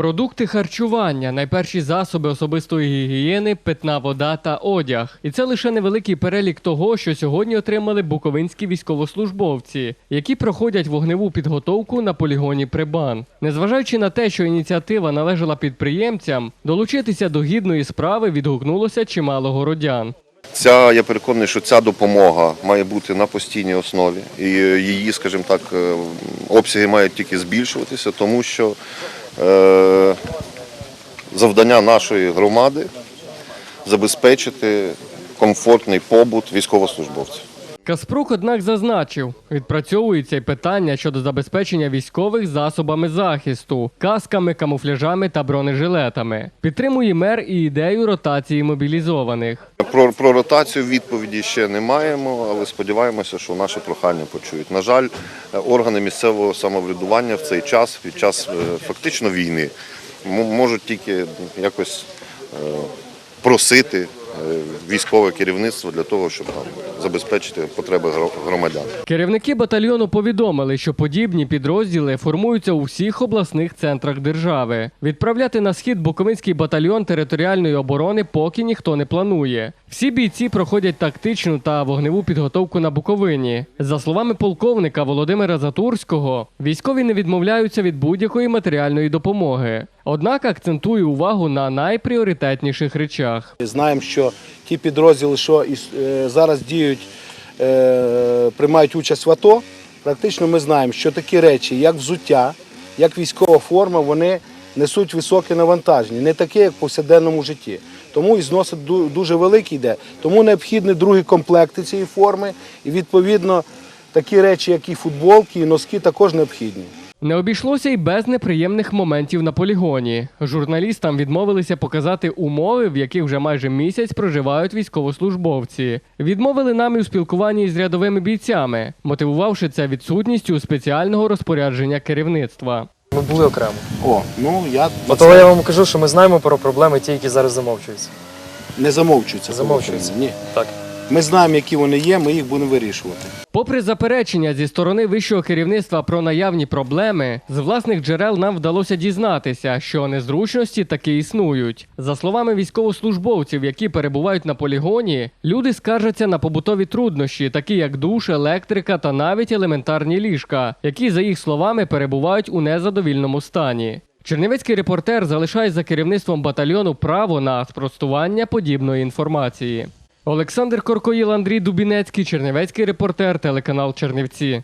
Продукти харчування, найперші засоби особистої гігієни, питна вода та одяг. І це лише невеликий перелік того, що сьогодні отримали буковинські військовослужбовці, які проходять вогневу підготовку на полігоні Прибан. Незважаючи на те, що ініціатива належала підприємцям, долучитися до гідної справи відгукнулося чимало городян. Ця я переконаний, що ця допомога має бути на постійній основі, і її, скажімо так, е, обсяги мають тільки збільшуватися, тому що е, завдання нашої громади забезпечити комфортний побут військовослужбовців. Каспрук, однак, зазначив, відпрацьовується й питання щодо забезпечення військових засобами захисту, касками, камуфляжами та бронежилетами. Підтримує мер і ідею ротації мобілізованих. Про, про ротацію відповіді ще не маємо, але сподіваємося, що наше прохання почують. На жаль, е, органи місцевого самоврядування в цей час, під час е, фактично війни, можуть тільки якось е, просити військове керівництво для того, щоб там забезпечити потреби гро- громадян. Керівники батальйону повідомили, що подібні підрозділи формуються у всіх обласних центрах держави. Відправляти на схід Буковинський батальйон територіальної оборони поки ніхто не планує. Всі бійці проходять тактичну та вогневу підготовку на Буковині. За словами полковника Володимира Затурського, військові не відмовляються від будь-якої матеріальної допомоги. Однак акцентує увагу на найпріоритетніших речах. Знаємо, що ті підрозділи, що е, зараз діють, е, приймають участь в АТО, практично ми знаємо, що такі речі, як взуття, як військова форма, вони несуть високе навантаження, не таке, як в повсякденному житті. Тому і зносить дуже великий йде. Тому необхідні другі комплекти цієї форми, і відповідно такі речі, як і футболки, і носки, також необхідні. Не обійшлося й без неприємних моментів на полігоні. Журналістам відмовилися показати умови, в яких вже майже місяць проживають військовослужбовці. Відмовили нам і у спілкуванні з рядовими бійцями, мотивувавши це відсутністю спеціального розпорядження керівництва. Ми були окремо. О, ну я на Ото я вам кажу, що ми знаємо про проблеми, ті, які зараз замовчуються. не замовчується. Замовчується. Ні. Так. Ми знаємо, які вони є, ми їх будемо вирішувати. Попри заперечення зі сторони вищого керівництва про наявні проблеми, з власних джерел нам вдалося дізнатися, що незручності таки існують. За словами військовослужбовців, які перебувають на полігоні, люди скаржаться на побутові труднощі, такі як душ, електрика та навіть елементарні ліжка, які, за їх словами, перебувають у незадовільному стані. Чернівецький репортер залишає за керівництвом батальйону право на спростування подібної інформації. Олександр Коркоїл, Андрій Дубінецький, Чернівецький репортер, телеканал Чернівці.